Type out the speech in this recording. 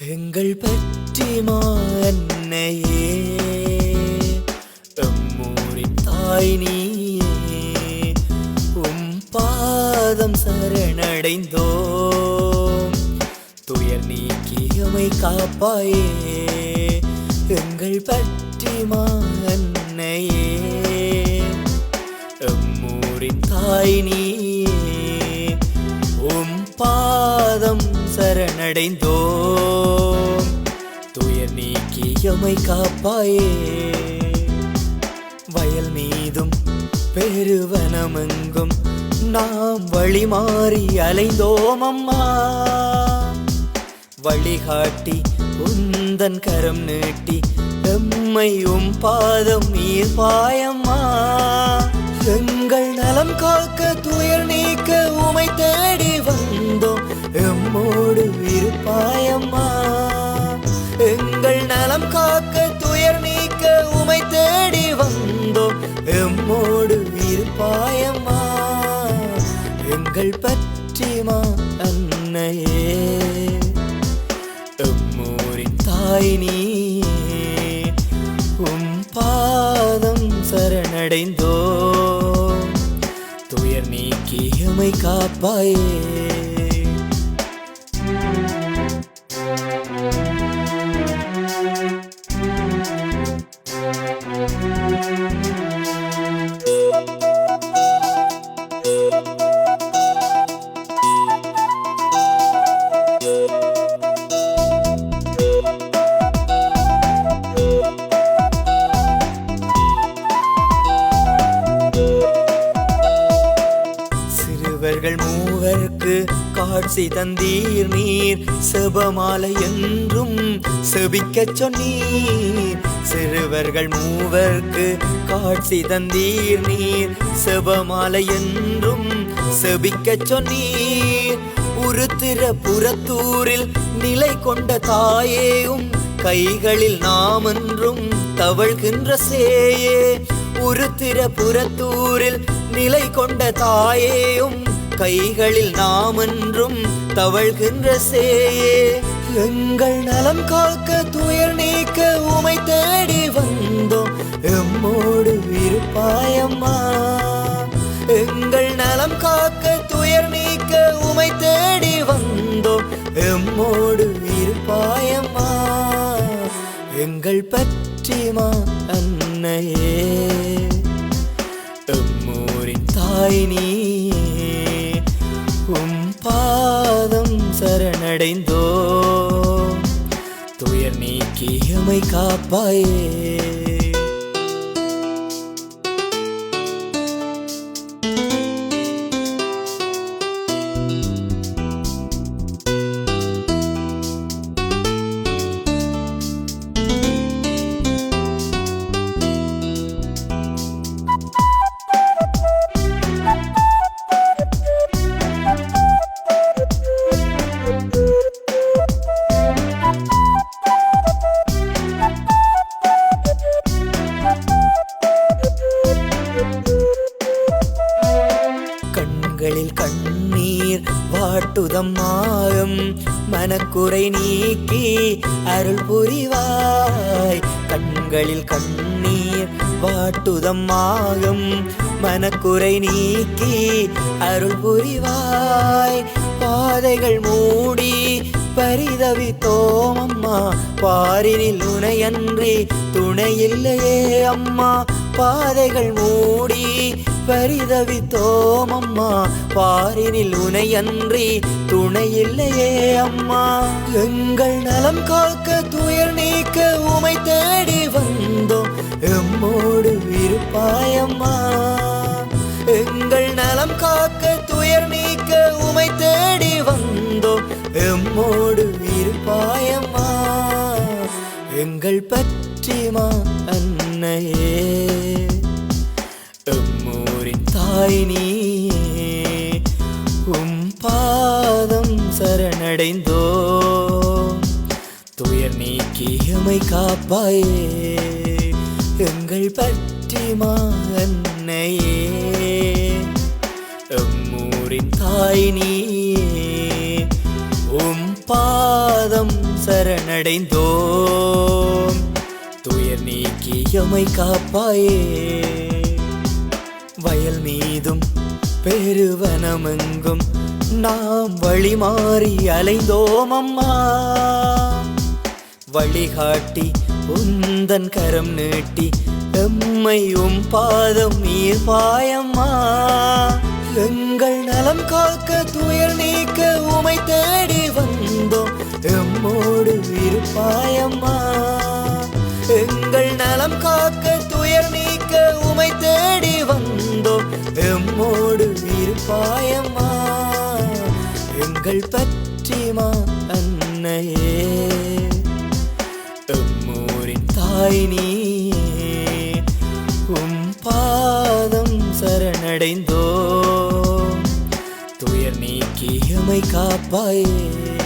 எங்கள் பற்றி மான்னையே எம்மூரின் தாய் நீயே உம் பாதம் சரணடைந்தோம். துயர் நீக்கியமை காப்பாயே எங்கள் பற்றி மான்னையே எம்மூரின் தாய் நீ சரணடைந்தோம். துயர் நீக்கியமை காப்பாயே. வயல் மீதும் பெருவனமெங்கும் நாம் வழி மாறி அலைந்தோம் அம்மா. வழிகாட்டி உந்தன் கரம் நீட்டி எம்மையும் பாதம் ஈர்ப்பாயம்மா எங்கள் நலம் காக்க துயர் நீக்க உமை தேடி வந்தோம். எம்மோடு இருப்பாயம்மா. எங்கள் நலம் காக்க துயர் நீக்க உமை தேடி வந்தோம். எம்மோடு இருப்பாயம்மா. எங்கள் பற்றிமா அன்னையே. எம்மோரின் தாய் நீ. உம் பாதம் சரணடைந்தோ. துயர் நீக்கி நீக்கியமை காப்பாயே. காட்சி தந்தீர் நீர் செபமாலை என்றும் செபிக்கச் சொன்னீர். சிறுவர்கள் மூவர்க்கு காட்சி தந்தீர் நீர் செபமாலை என்றும் செபிக்கச் சொன்னீர். உருத்திர புறத்தூரில் நிலை கொண்ட தாயேயும் கைகளில் நாமென்றும் தவழ்கின்ற சேயே. உருத்திர புறத்தூரில் நிலை கொண்ட தாயேயும் கைகளில் நாம் என்றும் தவழ்கின்ற சேயே. எங்கள் நலம் காக்க துயர் நீக்க உமை தேடி வந்தோம். எம்மோடு இருப்பாயம்மா. எங்கள் நலம் காக்க துயர் நீக்க உமை தேடி வந்தோம். எம்மோடு இருப்பாயம்மா. எங்கள் பற்றிமா அன்னையே. எம்மூரின் தாய் நீ அடைந்தோ துயர் நீக்கியமை காப்பாயே. கண்களில் கண்ணீர் வாட்டுதம் மாறும். மனக்குறை நீக்கி அருள் புரிவாய். கண்களில் கண்ணீர் வாட்டுதம் மாறும். மனக்குறை நீக்கி அருள் புரிவாய். பாதைகள் மூடி பரிதவித்தோம் அம்மா பாரினில் உனையன்றி துணையில்லையே அம்மா. பாதைகள் மூடி பரிதவித்தோம் அம்மா பாரினில் உனையன்றி துணையில்லையே அம்மா. எங்கள் நலம் காக்க துயர் நீக்க உமை தேடி வந்தோம். எம்மோடு இருப்பாயம்மா. எங்கள் நலம் காக்க துயர் நீக்க உமை தேடி வந்தோம். எம்மோடு இருப்பாயம்மா. எங்கள் பற்றிமா அன்னையே. எம்மூரின் நீ உம் பாதம் சரணடைந்தோ துயர் நீக்கியமை காப்பாயே எங்கள் பற்றி அன்னையே. எம்மூரின் தாய் நீ உம் பாதம் சரணடைந்தோம் துயர் நீக்கியமை காப்பாயே. வயல் மீதும் பெருவனமெங்கும் நாம் வழி மாறி அலைந்தோம் அம்மா வழிகாட்டி உந்தன் கரம் நீட்டி எம்மையும் பாதம் நீர் பாயம்மா எங்கள் நலம் காக்க துயர் நீக்க உமை தேடி வந்தோம். எம்மோடு இருப்பாய். பாயம்மா எங்கள் பற்றிமா அன்னையே. எம்மூரின் தாய் நீ உம் பாதம் சரணடைந்தோ. துயர் நீக்கி எமை காப்பாயே.